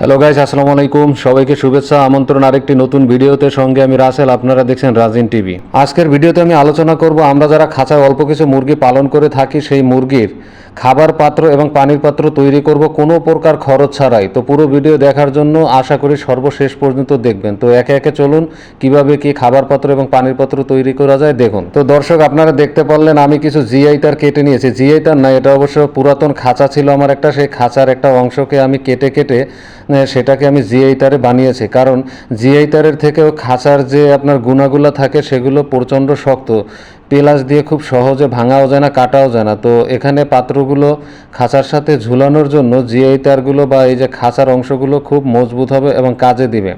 Hello guys আসসালামু আলাইকুম। সবাইকে শুভেচ্ছা, আমন্ত্রণ, আরেকটি নতুন ভিডিওতে সঙ্গে আমি রাসেল, আপনারা দেখছেন রাজিন টিভি। আজকের ভিডিওতে আমি আলোচনা করব, আমরা যারা খাঁচায় অল্প কিছু মুরগি পালন করে থাকি, সেই মুরগির খাবার পাত্র এবং পানির পাত্র তৈরি করব, কোনো প্রকার খরচ ছাড়াই। তো পুরো ভিডিও দেখার জন্য আশা করি সর্বশেষ পর্যন্ত দেখবেন। তো একে একে চলুন, কীভাবে কি খাবার পাত্র এবং পানির পাত্র তৈরি করা যায় দেখুন। তো দর্শক, আপনারা দেখতে পারলেন, আমি কিছু জিআই তার কেটে নিয়েছি। জিআই তার না, এটা অবশ্য পুরাতন খাঁচা ছিল আমার একটা, সেই খাঁচার একটা অংশকে আমি কেটে কেটে সেটাকে আমি জিআই তারে বানিয়েছি। কারণ জিআই তারের থেকেও খাঁচার যে আপনার গুণাগুলো থাকে, সেগুলো প্রচণ্ড শক্ত। পেলাস দিয়ে খুব সহজে ভাঙাও যায় না, কাটাও যায় না। তো এখানে পাত্রগুলো খাঁচার সাথে ঝুলানোর জন্য জিআই তারগুলো বা এই যে খাঁচার অংশগুলো খুব মজবুত হবে এবং কাজে দিবে।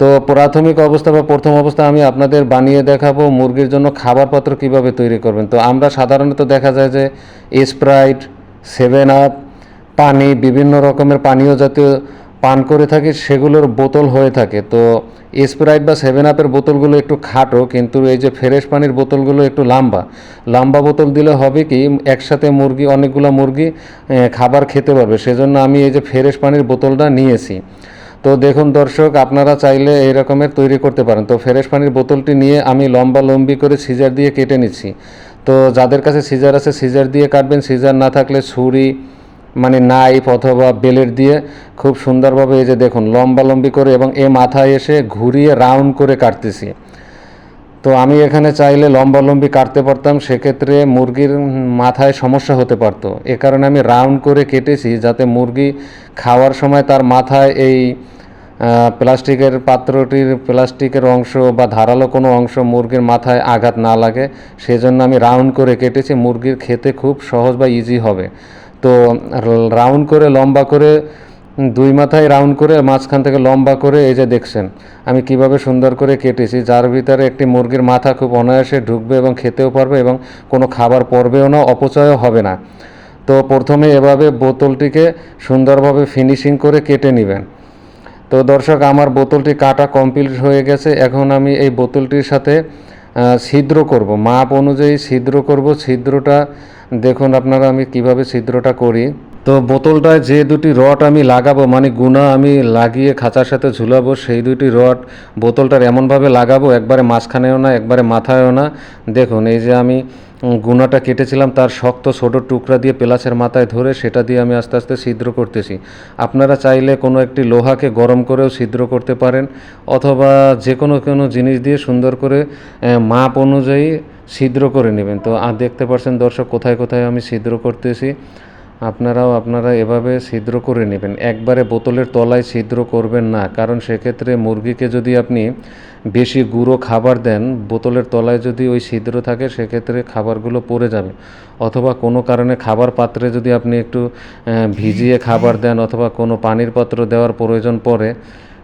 তো প্রাথমিক অবস্থা বা প্রথম অবস্থা আমি আপনাদের বানিয়ে দেখাবো মুরগির জন্য খাবার পাত্র কীভাবে তৈরি করবেন। তো আমরা সাধারণত দেখা যায় যে স্প্রাইট সেভেন আপ পানি, বিভিন্ন রকমের পানীয় জাতীয় পান করে থাকি, সেগুলোর বোতল হয়ে থাকে। তো স্প্রাইট বা সেভেন আপের বোতলগুলো একটু খাটো, কিন্তু এই যে ফ্রেশ পানির বোতলগুলো একটু লম্বা। লম্বা বোতল দিলে হবে কি, একসাথে মুরগি, অনেকগুলো মুরগি খাবার খেতে পারবে। সেজন্য আমি এই যে ফ্রেশ পানির বোতলটা নিয়েছি। তো দেখুন দর্শক, আপনারা চাইলে এই রকমের তৈরি করতে পারেন। তো ফ্রেশ পানির বোতলটি নিয়ে আমি লম্বা লম্বি করে সিজার দিয়ে কেটে নিচ্ছি। তো যাদের কাছে সিজার আছে, সিজার দিয়ে কাটবেন। সিজার না থাকলে ছুরি মানে নাইফ অথবা বেলের দিয়ে খুব সুন্দরভাবে এই যে দেখুন লম্বা লম্বি করে এবং এ মাথায় এসে ঘুরিয়ে রাউন্ড করে কাটতেছি। তো আমি এখানে চাইলে লম্বা লম্বি কাটতে পারতাম, সেক্ষেত্রে মুরগির মাথায় সমস্যা হতে পারতো। এ কারণে আমি রাউন্ড করে কেটেছি যাতে মুরগি খাওয়ার সময় তার মাথায় এই প্লাস্টিকের পাত্রটির, প্লাস্টিকের অংশ বা ধারালো কোনো অংশ মুরগির মাথায় আঘাত না লাগে। সেজন্য আমি রাউন্ড করে কেটেছি, মুরগির খেতে খুব সহজ বা ইজি হবে। তো রাউন্ড করে, লম্বা করে, দুই মাথায় রাউন্ড করে, মাঝখান থেকে লম্বা করে এই যে দেখছেন, আমি কীভাবে সুন্দর করে কেটেছি, যার ভিতরে একটি মুরগির মাথা খুব অনায়াসে ঢুকবে এবং খেতেও পারবে এবং কোনো খাবার পড়বেও না, অপচয়ও হবে না। তো প্রথমে এভাবে বোতলটিকে সুন্দরভাবে ফিনিশিং করে কেটে নেবেন। তো দর্শক, আমার বোতলটি কাটা কমপ্লিট হয়ে গেছে, এখন আমি এই বোতলটির সাথে ছিদ্র করব। মাপ অনুযায়ী ছিদ্র করব। ছিদ্রটা দেখুন আপনারা আমি কীভাবে ছিদ্রটা করি। তো বোতলটায় যে দুটি রড আমি লাগাবো মানে গুণা আমি লাগিয়ে খাঁচার সাথে ঝুলাবো, সেই দুটি রড বোতলটার এমনভাবে লাগাবো, একবারে মাঝখানেও না, একবারে মাথায়ও না। দেখুন, এই যে আমি গুণাটা কেটেছিলাম, তার শক্ত ছোটো টুকরা দিয়ে পেলাসের মাথায় ধরে সেটা দিয়ে আমি আস্তে আস্তে ছিদ্র করতেছি। আপনারা চাইলে কোনো একটি লোহাকে গরম করেও ছিদ্র করতে পারেন, অথবা যে কোনো কোনো জিনিস দিয়ে সুন্দর করে মাপ অনুযায়ী ছিদ্র করে নেবেন। তো আর দেখতে পাচ্ছেন দর্শক, কোথায় কোথায় আমি ছিদ্র করতেছি? আপনারাও, আপনারা এভাবে ছিদ্র করে নেবেন। একবারে বোতলের তলায় ছিদ্র করবেন না। কারণ সেক্ষেত্রে মুরগিকে যদি আপনি বেশি গুঁড়ো খাবার দেন, বোতলের তলায় যদি ওই ছিদ্র থাকে, সেক্ষেত্রে খাবারগুলো পড়ে যাবে। অথবা কোনো কারণে খাবার পাত্রে যদি আপনি একটু ভিজিয়ে খাবার দেন, অথবা কোনো পানির পাত্র দেওয়ার প্রয়োজন পড়ে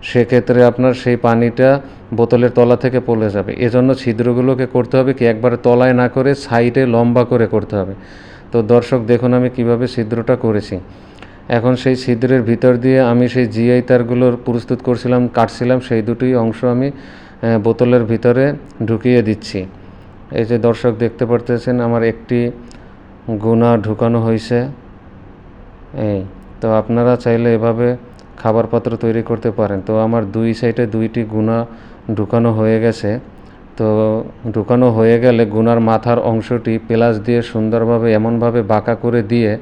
সেক্ষেত্রে আপনার সেই পানিটা বোতলের তলা থেকে পড়ে যাবে। এজন্য ছিদ্রগুলোকে করতে হবে কি, একবারে তলায় না করে সাইডে লম্বা করে করতে হবে। তো দর্শক, দেখুন আমি কীভাবে ছিদ্রটা করেছি। এখন সেই ছিদ্রের ভিতর দিয়ে আমি সেই জিআই তারগুলোর প্রস্তুত করছিলাম, কাটছিলাম, সেই দুটি অংশ আমি বোতলের ভিতরে ঢুকিয়ে দিচ্ছি। এই যে দর্শক, দেখতে পারতেছেন আমার একটি গুণা ঢুকানো হয়েছে। এই, তো আপনারা চাইলে এভাবে খাবার পাত্র তৈরি করতে পারেন। তো আমার দুই সাইডে দুইটি গুণা ঢুকানো হয়ে গেছে। তো ঢুকানো হয়ে গেলে গুনার মাথার অংশটি প্লাস দিয়ে সুন্দরভাবে এমনভাবে বাঁকা করে দিয়ে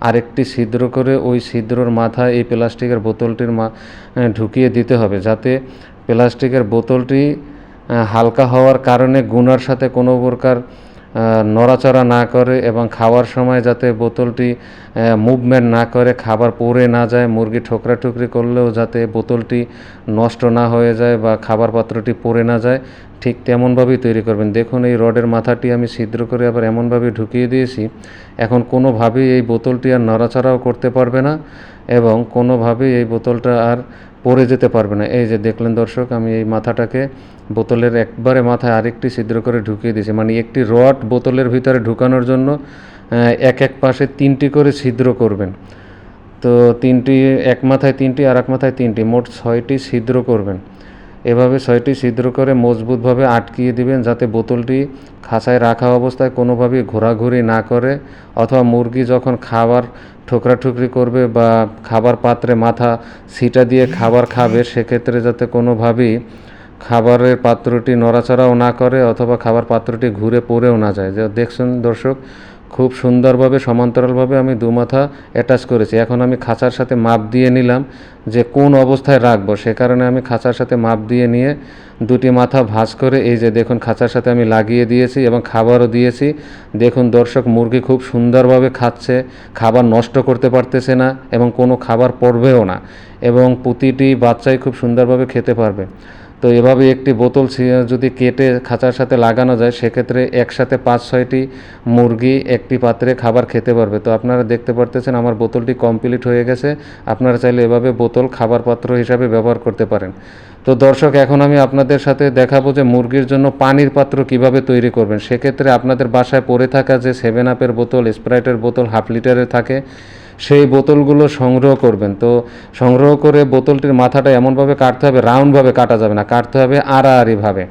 আরেকটি ছিদ্র করে ওই ছিদ্রর মাথায় এই প্লাস্টিকের বোতলটির মা ঢুকিয়ে দিতে হবে যাতে প্লাস্টিকের বোতলটি হালকা হওয়ার কারণে গুনার সাথে কোনো প্রকার নড়াচড়া না করে এবং খাওয়ার সময় যাতে বোতলটি মুভমেন্ট না করে, খাবার পড়ে না যায়, মুরগি ঠোকরা ঠুকরি করলেও যাতে বোতলটি নষ্ট না হয়ে যায় বা খাবার পাত্রটি পড়ে না যায়, ঠিক তেমনভাবেই তৈরি করবেন। দেখুন, এই রডের মাথাটি আমি ছিদ্র করে আবার এমনভাবে ঢুকিয়ে দিয়েছি। এখন কোনোভাবেই এই বোতলটি আর নড়াচড়াও করতে পারবে না এবং কোনোভাবেই এই বোতলটা আর পড়ে যেতে পারবে না। এই যে দেখলেন দর্শক, আমি এই মাথাটাকে বোতলের একবারে মাথায় আরেকটি ছিদ্র করে ঢুকিয়ে দিয়েছি। মানে একটি রড বোতলের ভিতরে ঢুকানোর জন্য এক এক পাশে তিনটি করে ছিদ্র করবেন। তো তিনটি, এক মাথায় তিনটি আর এক মাথায় তিনটি, মোট ছয়টি ছিদ্র করবেন। এভাবে ছয়টি ছিদ্র করে মজবুতভাবে আটকিয়ে দিবেন যাতে বোতলটি খাঁচায় রাখা অবস্থায় কোনোভাবেই ঘোরাঘুরি না করে অথবা মুরগি যখন খাবার ঠোকরাঠুকরি করবে বা খাবার পাত্রে মাথা সিটা দিয়ে খাবার খাবে, সেক্ষেত্রে যাতে কোনোভাবেই খাবারের পাত্রটি নড়াচড়াও না করে অথবা খাবার পাত্রটি ঘুরে পড়েও না যায়। দেখছেন দর্শক খুব সুন্দরভাবে, সমান্তরালভাবে আমি দুমাথা অ্যাটাচ করেছি। এখন আমি খাঁচার সাথে মাপ দিয়ে নিলাম যে কোন অবস্থায় রাখব। সে কারণে আমি খাঁচার সাথে মাপ দিয়ে নিয়ে দুটি মাথা ভাঁজ করে এই যে দেখুন খাঁচার সাথে আমি লাগিয়ে দিয়েছি এবং খাবারও দিয়েছি। দেখুন দর্শক, মুরগি খুব সুন্দরভাবে খাচ্ছে, খাবার নষ্ট করতে পারতেছে না এবং কোনো খাবার পড়বেও না এবং প্রতিটি বাচ্চাই খুব সুন্দরভাবে খেতে পারবে। তো এভাবে একটি বোতল যদি কেটে খাঁচার সাথে লাগানো যায়, সেক্ষেত্রে একসাথে পাঁচ, ছয়টি মুরগি একটি পাত্রে খাবার খেতে পারবে। তো আপনারা দেখতে পারতেছেন আমার বোতলটি কমপ্লিট হয়ে গেছে। আপনারা চাইলে এভাবে বোতল খাবার পাত্র হিসাবে ব্যবহার করতে পারেন। তো দর্শক, এখন আমি আপনাদের সাথে দেখাবো যে মুরগির জন্য পানির পাত্র কীভাবে তৈরি করবেন। সেক্ষেত্রে আপনাদের বাসায় পড়ে থাকা যে সেভেন আপের বোতল স্প্রাইটের বোতল, হাফ লিটারের থাকে সেই বোতলগুলো সংগ্রহ করবেন। তো সংগ্রহ করে বোতলটির মাথাটা এমনভাবে কাটতে হবে, রাউন্ডভাবে কাটা যাবে না, কাটতে হবে আড়াআড়িভাবে।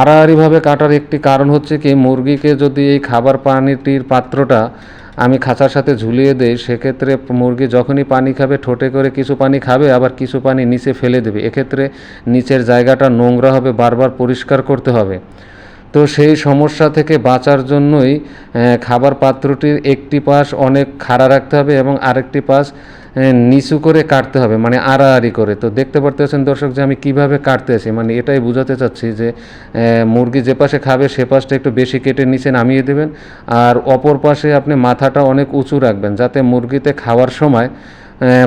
আড়াআড়িভাবে কাটার একটি কারণ হচ্ছে কি, মুরগিকে যদি এই খাবার পানিটির পাত্রটা আমি খাঁচার সাথে ঝুলিয়ে দেই, সেক্ষেত্রে মুরগি যখনই পানি খাবে, ঠোঁটে করে কিছু পানি খাবে, আবার কিছু পানি নিচে ফেলে দেবে। এক্ষেত্রে নিচের জায়গাটা নোংরা হবে, বারবার পরিষ্কার করতে হবে। তো সেই সমস্যা থেকে বাঁচার জন্যই খাবার পাত্রটির একটি পাশ অনেক খাড়া রাখতে হবে এবং আরেকটি পাশ নিচু করে কাটতে হবে মানে আড়াআড়ি করে। তো দেখতে পারতেছেন দর্শক যে আমি কীভাবে কাটতেছি মানে এটাই বোঝাতে চাচ্ছি যে মুরগি যে পাশে খাবে সে পাশটা একটু বেশি কেটে নিচে নামিয়ে দেবেন আর অপর পাশে আপনি মাথাটা অনেক উঁচু রাখবেন যাতে মুরগিতে খাওয়ার সময়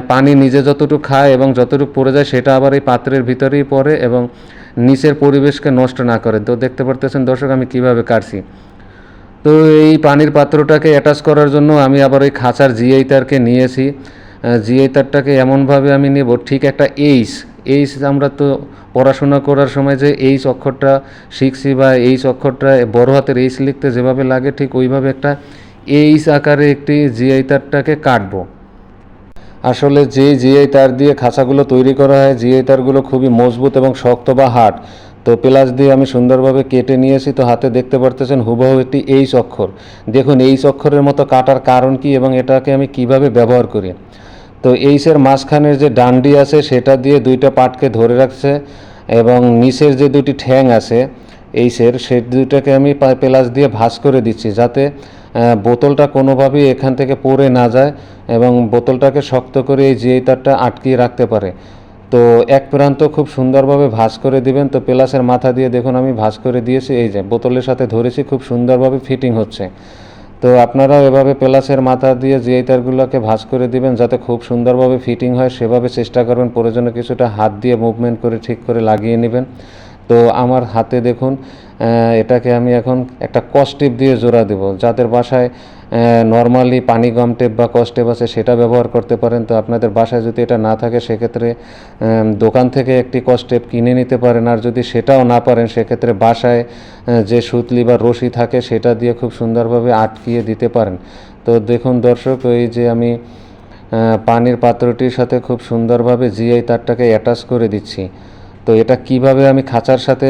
পানি নিজে যতটুকু খায় এবং যতটুকু পড়ে যায় সেটা আবার এই পাত্রের ভিতরেই পড়ে এবং নিচের পরিবেশকে নষ্ট না করে তো দেখতে পারতেছেন দর্শক, আমি কীভাবে কাটছি? তো এই পানির পাত্রটাকে অ্যাটাচ করার জন্য আমি আবার ওই খাঁচার জিআই তারকে নিয়েছি। জিআই তারটাকে এমনভাবে আমি নেব, ঠিক একটা এইচ এইচ আমরা তো পড়াশোনা করার সময় যে এইচ অক্ষরটা শিখছি বা এইচ অক্ষরটা বড় হাতের এইচ লিখতে যেভাবে লাগে, ঠিক ওইভাবে একটা এইচ আকারে একটি জিআই তারটাকে কাটবো। আসলে যে জিআই তার দিয়ে খাঁচাগুলো তৈরি করা হয়, জিআই তারগুলো খুবই মজবুত এবং শক্ত বা হার্ড। তো প্লাস দিয়ে আমি সুন্দরভাবে কেটে নিয়েছি তো হাতে দেখতে পারতেছেন হুবহু একটি এইচ অক্ষর। দেখুন, এইচ অক্ষরের মতো কাটার কারণ কি এবং এটাকে আমি কীভাবে ব্যবহার করি? তো এইচের মাঝখানের যে ডান্ডি আছে, সেটা দিয়ে দুইটা পাটকে ধরে রাখছে এবং নিচের যে দুটি ঠ্যাং আছে, এইচের, সে দুইটাকে আমি পেলাস দিয়ে ভাঁজ করে দিচ্ছি যাতে বোতলটা কোনোভাবেই এখান থেকে পড়ে না যায় এবং বোতলটাকে শক্ত করে এই জিআই তারটা আটকিয়ে রাখতে পারে। তো এক প্রান্ত খুব সুন্দরভাবে ভাঁজ করে দিবেন। তো প্লাসের মাথা দিয়ে দেখুন আমি ভাঁজ করে দিয়েছি। এই যে বোতলের সাথে ধরেছি, খুব সুন্দরভাবে ফিটিং হচ্ছে। তো আপনারাও এভাবে প্লাসের মাথা দিয়ে জিআই তারগুলোকে ভাঁজ করে দিবেন, যাতে খুব সুন্দরভাবে ফিটিং হয়, সেভাবে চেষ্টা করবেন। প্রয়োজনে কিছুটা হাত দিয়ে মুভমেন্ট করে, ঠিক করে লাগিয়ে নেবেন। তো আমার হাতে দেখুন এটাকে আমি এখন একটা কস্টিপ দিয়ে জোড়া দেব। যাদের বাসায় নর্মালি পানি গম টেপ বা কস্টেপ আছে, সেটা ব্যবহার করতে পারেন। তো আপনাদের বাসায় যদি এটা না থাকে, সেক্ষেত্রে দোকান থেকে একটি কস্টেপ কিনে নিতে পারেন। আর যদি সেটাও না পারেন, সেক্ষেত্রে বাসায় যে সুতলি বা রশি থাকে, সেটা দিয়ে খুব সুন্দরভাবে আটকিয়ে দিতে পারেন। তো দেখুন দর্শক ওই যে আমি পানির পাত্রটির সাথে খুব সুন্দরভাবে জিআই তারটাকে অ্যাটাচ করে দিচ্ছি। তো এটা কীভাবে আমি খাঁচার সাথে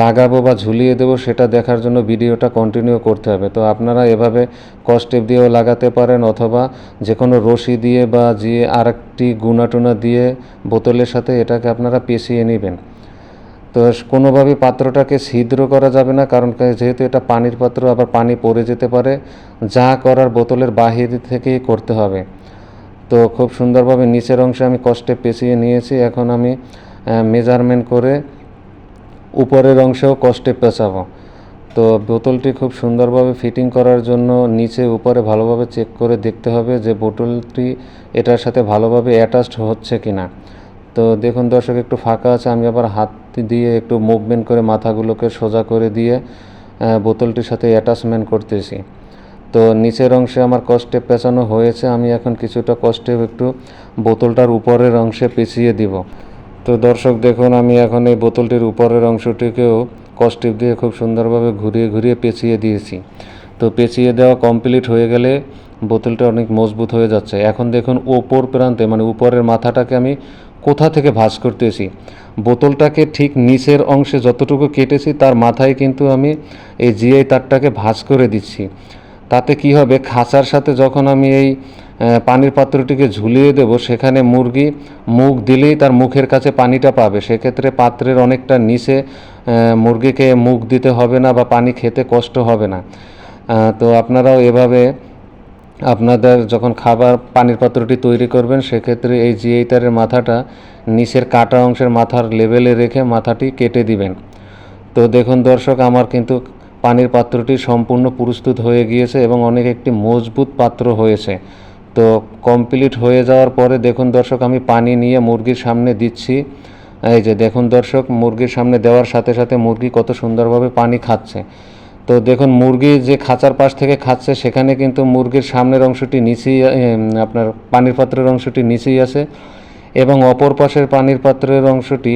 লাগাবো বা ঝুলিয়ে দেবো সেটা দেখার জন্য ভিডিওটা কন্টিনিউ করতে হবে। তো আপনারা এভাবে কস্টেপ দিয়েও লাগাতে পারেন অথবা যে কোনো রশি দিয়ে বা যে আরেকটি গুনাটুনা দিয়ে বোতলের সাথে এটাকে আপনারা পেঁচিয়ে নেবেন। তো কোনোভাবে পাত্রটাকে ছিদ্র করা যাবে না কারণ যেহেতু এটা পানির পাত্র আবার পানি পড়ে যেতে পারে, যা করার বোতলের বাহির থেকেই করতে হবে। তো খুব সুন্দরভাবে নিচের অংশে আমি কষ্টে পেঁচিয়ে নিয়েছি, এখন আমি মেজারমেন্ট করে উপরের অংশেও কষ্টে পেঁচাবো। তো বোতলটি খুব সুন্দরভাবে ফিটিং করার জন্য নিচে উপরে ভালোভাবে চেক করে দেখতে হবে যে বোতলটি এটার সাথে ভালোভাবে অ্যাটাচড হচ্ছে কি না তো দেখুন দর্শক, একটু ফাঁকা আছে, আমি আবার হাত দিয়ে একটু মুভমেন্ট করে মাথাগুলোকে সোজা করে দিয়ে বোতলটির সাথে অ্যাটাচমেন্ট করতেছি। তো নিচের অংশে আমার কষ্টে পেঁচানো হয়েছে, আমি এখন কিছুটা কষ্টে একটু বোতলটার উপরের অংশে পেঁচিয়ে দিব। তো দর্শক, দেখুন, আমি এখন এই বোতলটির উপরের অংশটিকেও কস্টিপ দিয়ে খুব সুন্দরভাবে ঘুরিয়ে ঘুরিয়ে পেঁচিয়ে দিয়েছি। তো পেঁচিয়ে দেওয়া কমপ্লিট হয়ে গেলে বোতলটা অনেক মজবুত হয়ে যাচ্ছে। এখন দেখুন, ওপর প্রান্তে মানে উপরের মাথাটাকে আমি কোথা থেকে ভাঁজ করতেছি? বোতলটাকে ঠিক নিচের অংশে যতটুকু কেটেছি, তার মাথায় কিন্তু আমি এই জিআই তারটাকে ভাঁজ করে দিচ্ছি। তাতে কি হবে? খাঁচার সাথে যখন আমি এই পানির পাত্রটিকে ঝুলিয়ে দেব। সেখানে মুরগি মুখ দিলেই তার মুখের কাছে পানিটা পাবে। সেক্ষেত্রে পাত্রের অনেকটা নিচে মুরগিকে মুখ দিতে হবে না বা পানি খেতে কষ্ট হবে না। তো আপনারাও এভাবে আপনাদের যখন খাবার পানির পাত্রটি তৈরি করবেন, সেক্ষেত্রে এই জিআই তারের মাথাটা নিচের কাটা অংশের মাথার লেভেলে রেখে মাথাটি কেটে দিবেন। তো দেখুন দর্শক, আমার কিন্তু পানির পাত্রটি সম্পূর্ণ প্রস্তুত হয়ে গিয়েছে এবং অনেক একটি মজবুত পাত্র হয়েছে। তো কমপ্লিট হয়ে যাওয়ার পরে দেখুন দর্শক, আমি পানি নিয়ে মুরগির সামনে দিচ্ছি। এই যে দেখুন দর্শক, মুরগির সামনে দেওয়ার সাথে সাথে মুরগি কত সুন্দরভাবে পানি খাচ্ছে। তো দেখুন মুরগি যে খাঁচার পাশ থেকে খাচ্ছে, সেখানে কিন্তু মুরগির সামনের অংশটি নিচেই আপনার পানির পাত্রের অংশটি নিচেই আছে এবং অপর পাশের পানির পাত্রের অংশটি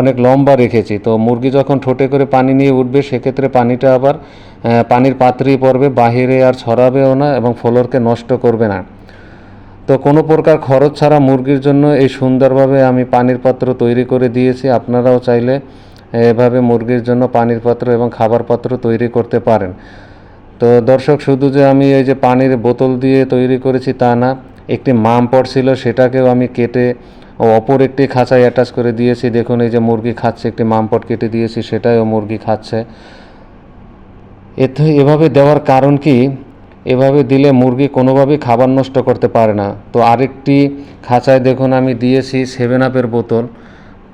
অনেক লম্বা রেখেছি। তো মুরগি যখন ঠোঁটে করে পানি নিয়ে উঠবে, সেক্ষেত্রে পানিটা আবার পানির পাত্রেই পড়বে, বাহিরে আর ছড়াবেও না এবং ফ্লোরকে নষ্ট করবে না। তো কোনো প্রকার খরচ ছাড়া মুরগির জন্য এই সুন্দরভাবে আমি পানির পাত্র তৈরি করে দিয়েছি। আপনারাও চাইলে এভাবে মুরগির জন্য পানির পাত্র এবং খাবার পাত্র তৈরি করতে পারেন। তো দর্শক, শুধু যে আমি এই যে পানির বোতল দিয়ে তৈরি করেছি তা না, একটি মাম পট ছিল, সেটাকেও আমি কেটে ও অপর একটি খাঁচায় অ্যাটাচ করে দিয়েছি। দেখুন, এই যে মুরগি খাচ্ছে, একটি মামপট কেটে দিয়েছি সেটাও মুরগি খাচ্ছে। এতে এভাবে দেওয়ার কারণ কি? এভাবে দিলে মুরগি কোনোভাবেই খাবার নষ্ট করতে পারে না। তো আরেকটি খাঁচায় দেখুন, আমি দিয়েছি সেভেন আপের বোতল।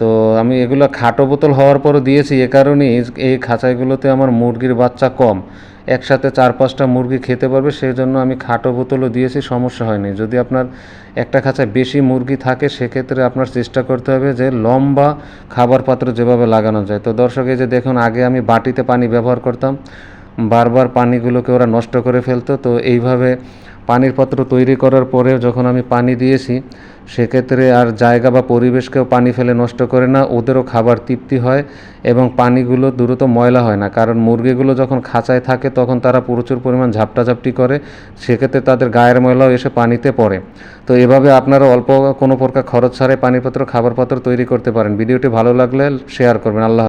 তো আমি এগুলো খাটো বোতল হওয়ার পরও দিয়েছি, এ কারণেই এই খাঁচাইগুলোতে আমার মুরগির বাচ্চা কম। একসাথে চার পাঁচটা মুরগি খেতে পারবে সেই জন্য আমি খাটো বোতলও দিয়েছি, সমস্যা হয়নি। যদি আপনার একটা খাঁচায় বেশি মুরগি থাকে, সেক্ষেত্রে আপনার চেষ্টা করতে হবে যে লম্বা খাবার পাত্র যেভাবে লাগানো যায়। তো দর্শক, এই যে দেখুন, আগে আমি বাটিতে পানি ব্যবহার করতাম, বারবার পানিগুলোকে ওরা নষ্ট করে ফেলতো, তো এইভাবে পানির পাত্র তৈরি করার পরে যখন আমি পানি দিয়েছি, সেক্ষেত্রে আর জায়গা বা পরিবেশকেও পানি ফেলে নষ্ট করে না, ওদেরও খাবার তৃপ্তি হয় এবং পানিগুলো দ্রুত ময়লা হয় না। কারণ মুরগিগুলো যখন খাঁচায় থাকে, তখন তারা প্রচুর পরিমাণ ঝাপটাঝাপটি করে, সেক্ষেত্রে তাদের গায়ের ময়লাও এসে পানিতে পড়ে। তো এভাবে আপনারা অল্প কোনো প্রকার খরচ ছাড়াই পানির পাত্র, খাবার পাত্র তৈরি করতে পারেন। ভিডিওটি ভালো লাগলে শেয়ার করবেন। আল্লাহ